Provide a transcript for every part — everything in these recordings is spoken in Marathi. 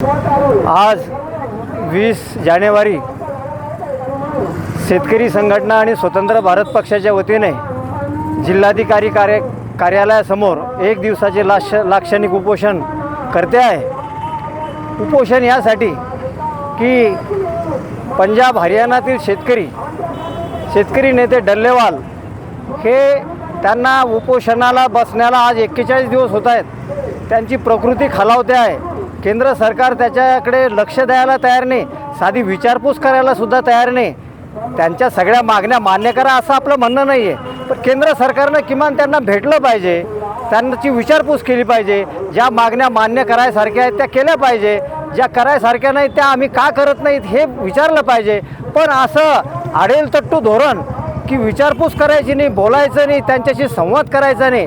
आज वीस जानेवारी शेतकरी संघटना आणि स्वतंत्र भारत पक्षाच्या वतीने जिल्हाधिकारी कार्य कार्यालयासमोर एक दिवसाचे लाक्ष लाक्षणिक उपोषण करते आहे. उपोषण यासाठी की पंजाब हरियाणातील शेतकरी शेतकरी नेते डल्लेवाल हे त्यांना उपोषणाला बसण्याला आज एक्केचाळीस दिवस होत आहेत. त्यांची प्रकृती खालावते आहे. केंद्र सरकार त्याच्याकडे लक्ष द्यायला तयार नाही. साधी विचारपूस करायला सुद्धा तयार नाही. त्यांच्या सगळ्या मागण्या मान्य करा असं आपलं म्हणणं नाही आहे पण केंद्र सरकारनं किमान त्यांना भेटलं पाहिजे. त्यांची विचारपूस केली पाहिजे. ज्या मागण्या मान्य करायसारख्या आहेत त्या केल्या पाहिजे. ज्या करायसारख्या नाहीत त्या आम्ही का करत नाहीत हे विचारलं पाहिजे. पण असं आडेल तट्टू धोरण की विचारपूस करायची नाही बोलायचं नाही त्यांच्याशी संवाद करायचा नाही.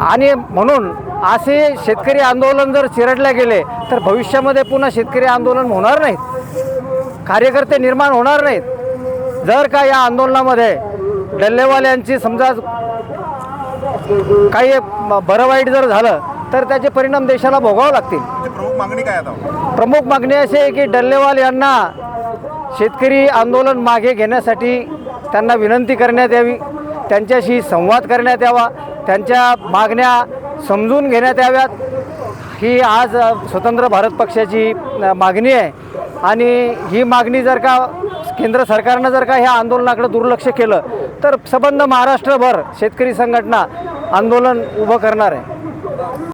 आणि म्हणून असे शेतकरी आंदोलन जर चिरडले गेले तर भविष्यामध्ये पुन्हा शेतकरी आंदोलन होणार नाहीत. कार्यकर्ते निर्माण होणार नाहीत. जर का या आंदोलनामध्ये डल्लेवाल यांची समजा काही बरं वाईट जर झालं तर त्याचे परिणाम देशाला भोगावे लागतील. तुमची प्रमुख मागणी काय आता? प्रमुख मागणी अशी आहे की डल्लेवाल यांना शेतकरी आंदोलन मागे घेण्यासाठी त्यांना विनंती करण्यात यावी त्यांच्याशी संवाद करण्यात यावा त्यांच्या मागण्या समजून घेण्यात याव्यात. ही आज स्वतंत्र भारत पक्षाची मागणी आहे. आणि ही मागणी जर का केंद्र सरकारनं जर का ह्या आंदोलनाकडे दुर्लक्ष केलं तर संबंध महाराष्ट्रभर शेतकरी संघटना आंदोलन उभं करणार आहे.